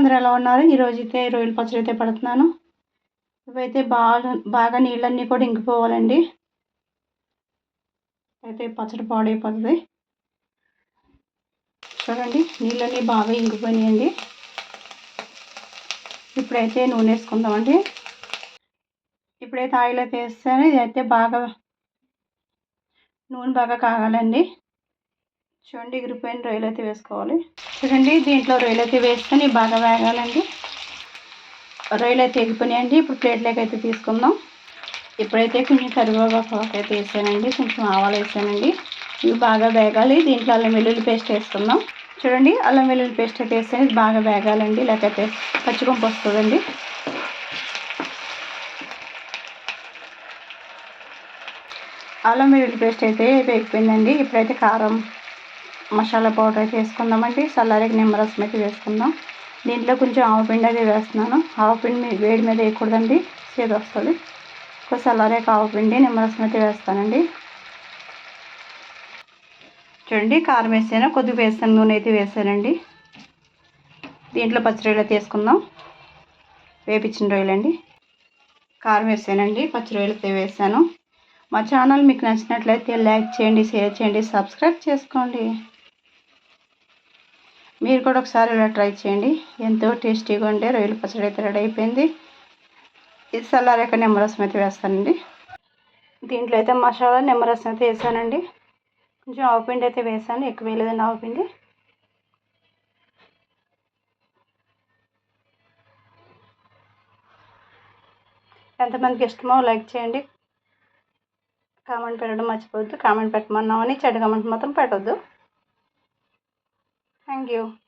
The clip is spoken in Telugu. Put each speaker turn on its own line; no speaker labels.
అందరూ ఎలా ఉన్నారు. ఈరోజు అయితే రొయ్యల పచ్చడి అయితే పడుతున్నాను. ఇవైతే బాగా బాగా నీళ్ళన్నీ కూడా ఇంకిపోవాలండి. అయితే పచ్చడి పాడైపోతుంది. చూడండి నీళ్ళన్నీ బాగా ఇంకిపోయినాయండి. ఇప్పుడైతే నూనె వేసుకుందామండి. ఇప్పుడైతే ఆయిల్ అయితే వేస్తాను. ఇదైతే బాగా నూనె బాగా కాగాలండి. చూడండి ఎగిరిపోయిన రొయ్యలు అయితే వేసుకోవాలి. చూడండి దీంట్లో రొయ్యలు అయితే వేసుకొని బాగా వేగాలండి. రొయ్యలు అయితే ఎగిపోయినాయండి. ఇప్పుడు ప్లేట్లోకి అయితే తీసుకుందాం. ఇప్పుడైతే కొంచెం కరివేపాకు అయితే వేసానండి. కొంచెం ఆవాలు వేసానండి. ఇవి బాగా వేగాలి. దీంట్లో అల్లం వెల్లుల్లి పేస్ట్ వేసుకుందాం. చూడండి అల్లం వెల్లుల్లి పేస్ట్ అయితే వేస్తే బాగా వేగాలండి. లేకపోతే పచ్చికొంపు వస్తుందండి. అల్లం వెల్లుల్లి పేస్ట్ అయితే వేగిపోయిందండి. ఇప్పుడైతే కారం మసాలా పౌడర్ అయితే వేసుకుందామండి చల్లారికి నిమ్మరసం అయితే వేసుకుందాం. దీంట్లో కొంచెం ఆవపిండి అయితే వేస్తున్నాను. ఆవపిండి వేడి మీద వేయకూడదండి. చేదు వస్తుంది. ఒక చల్లారేక ఆవపిండి నిమ్మరసం అయితే వేస్తానండి. చూడండి కారం వేసాను. కొద్దిగా వేసాను నూనె అయితే వేసానండి. దీంట్లో పచ్చి రొయ్యలు అయితే వేసుకుందాం. వేపించిన రొయ్యలండి కారం వేసానండి. పచ్చి రొయ్యలు అయితే వేసాను. మా ఛానల్ మీకు నచ్చినట్లయితే లైక్ చేయండి షేర్ చేయండి సబ్స్క్రైబ్ చేసుకోండి. మీరు కూడా ఒకసారి ఇలా ట్రై చేయండి. ఎంతో టేస్టీగా ఉండే రొయ్యల పచ్చడి అయితే రెడీ అయిపోయింది. ఇది చల్లారాక నిమ్మరసం అయితే వేస్తానండి. దీంట్లో అయితే మసాలా నిమ్మరసం అయితే వేసానండి. కొంచెం ఆవుపిండి అయితే వేసాను. ఎక్కువ వేయలేదండి ఆవుపిండి ఎంతమందికి ఇష్టమో లైక్ చేయండి. కామెంట్ పెట్టడం మర్చిపోవద్దు. కామెంట్ పెట్టమన్నామని చెడు కామెంట్ మాత్రం పెట్టద్దు. Thank you.